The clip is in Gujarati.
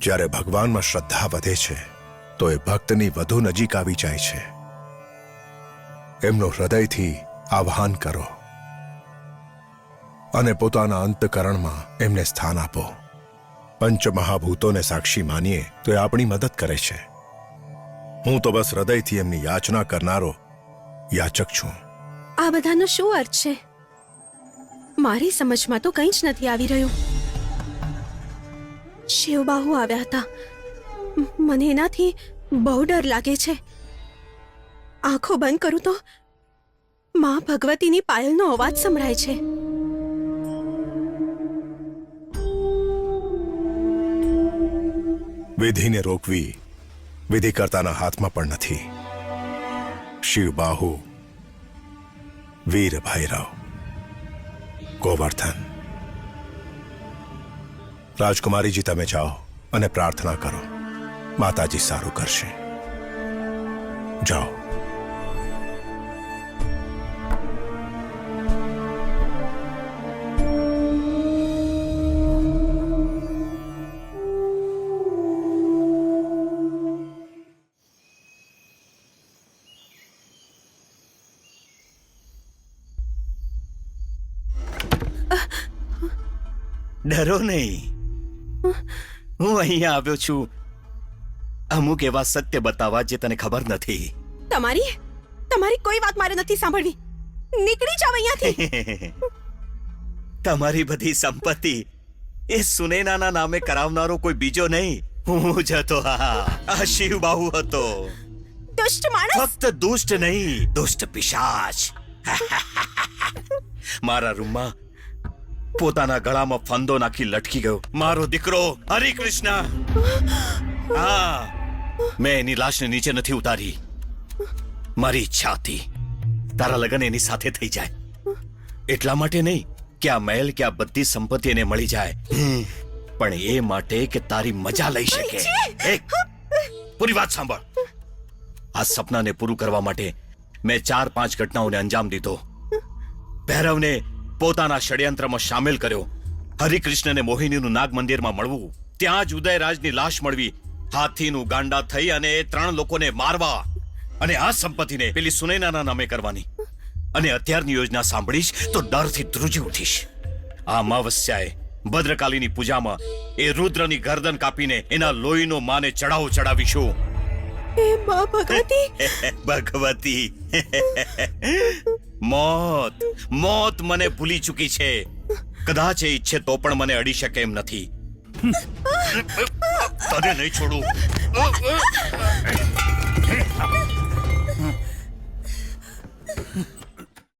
જ્યારે ભગવાનમાં શ્રદ્ધા વધે છે, તો એ ભક્તની વધુ નજીક આવી જાય છે. એમનો હૃદયથી આહ્વાન કરો અને પોતાના અંતકરણમાં એમને સ્થાન આપો. પંચમહાભૂતોને સાક્ષી માનીએ તો એ આપણી મદદ કરે છે. હું તો બસ હૃદયથી એમની યાચના કરનારો યાચક છું. આ બધાનો શું અર્થ છે? મારી સમજમાં તો કંઈ જ નથી આવી રહ્યું. શિવબાહુ આવ્યા હતા. મને એનાથી બહુ ડર લાગે છે. આંખો બંધ કરું તો માં ભગવતીની પાયલનો અવાજ સંભળાય છે. વિધિને રોકવી વિધિ કરતાના હાથમાં પણ નથી. શિવબાહુ વીર ભૈરવ ગોવર્ધન. રાજકુમારીજી તમે જાઓ અને પ્રાર્થના કરો. માતાજી સારું કરશે. જાઓ. ડરો નહીં. હું અહીંયા આવ્યો છું. અમુક એવા સત્ય બતાવવા જે તને ખબર નથી. તમારી? તમારી કોઈ વાત મારે નથી સાંભળવી. નીકળી જાવ અહીંયાથી. તમારી બધી સંપત્તિ એ સુનેનાના નામે કરાવનારો કોઈ બીજો નહીં. હું જ હતો હા. આ શિવબાહુ હતો. દુષ્ટ માણસ? ફક્ત દુષ્ટ નહીં દુષ્ટ પિશાચ. મારા રૂમમાં પોતાના ગળામાં ફંદો નાખી લટકી ગયો. મારો દીકરો હરિકૃષ્ણ. હા મેં એની લાશને નીચે નથી ઉતારી. મારી ઈચ્છા હતી તારા લગ્ન એની સાથે થઈ જાય. એટલા માટે નહીં કે આ મહેલ કે આ બધી સંપત્તિ એને મળી જાય. પણ એ માટે કે તારી મજા લઈ શકે. પૂરી વાત સાંભળ. આ સપનાને પૂરું કરવા માટે મેં ચાર પાંચ ઘટનાઓને અંજામ દીધો. ભૈરવને પોતાના ષડયંત્રમાં સામેલ કર્યો. હરિકૃષ્ણને મોહિનીનું નાગ મંદિરમાં મળવું ત્યાં જ ઉદયરાજની લાશ મળવી હાથીનું ગાંડા થઈ અને એ ત્રણ લોકોને મારવા અને આ સંપત્તિને પેલી સુનૈનાના નામે કરવાની. અને અત્યારની યોજના સાંભળીશ તો ડરથી ધ્રુજી ઉઠીશ. આ અમાવસ્યાએ ભદ્રકાલીની પૂજામાં એ રુદ્રની ગરદન કાપીને એના લોહીનો માને ચડાવો ચડાવીશું એ માં ભગવતી. ભગવતી. મોત. મોત મને ભૂલી ચૂકી છે. કદાચ એ ઈચ્છે તો પણ મને અડી શકે એમ નથી. તને નહીં છોડું.